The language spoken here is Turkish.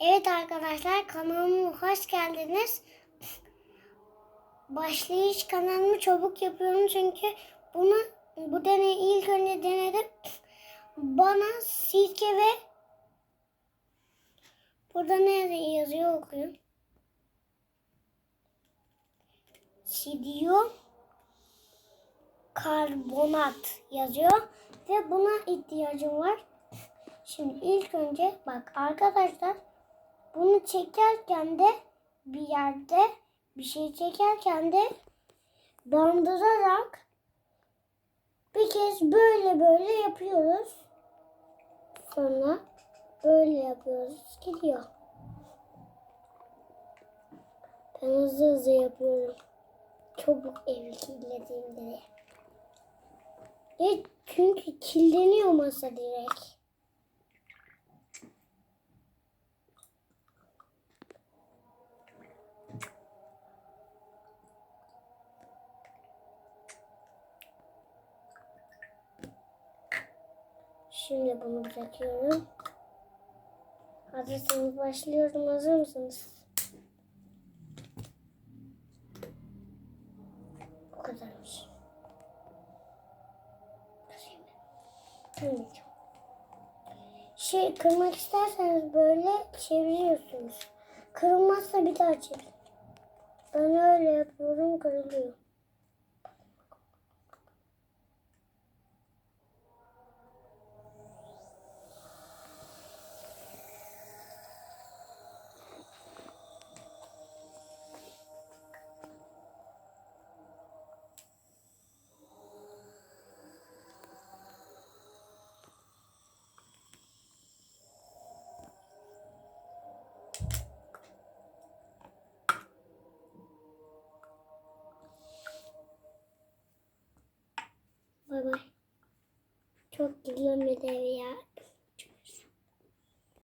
Evet arkadaşlar kanalıma hoş geldiniz. Başlayış kanalımı çabuk yapıyorum çünkü bunu bu deneyi ilk önce denedim. Bana sirke ve burada ne yazıyor okuyun. Sidiyo karbonat yazıyor ve buna ihtiyacım var. Şimdi ilk önce bak arkadaşlar bunu çekerken de bir yerde bir şey çekerken de bandırarak bir kez böyle böyle yapıyoruz. Sonra böyle yapıyoruz. Gidiyor. Ben hızlı hızlı yapıyorum. Çabuk evi kirleteyim diye. Çünkü kirleniyor masa direkt. Şimdi bunu bırakıyorum. Hazırsanız başlıyorum. Hazır mısınız? Bu kadarmış. Kırmayacağım. Şey kırmak isterseniz böyle çeviriyorsunuz. Kırılmazsa bir daha çevir. Ben öyle yapıyorum kırılıyor. Çok güzel bir ev ya.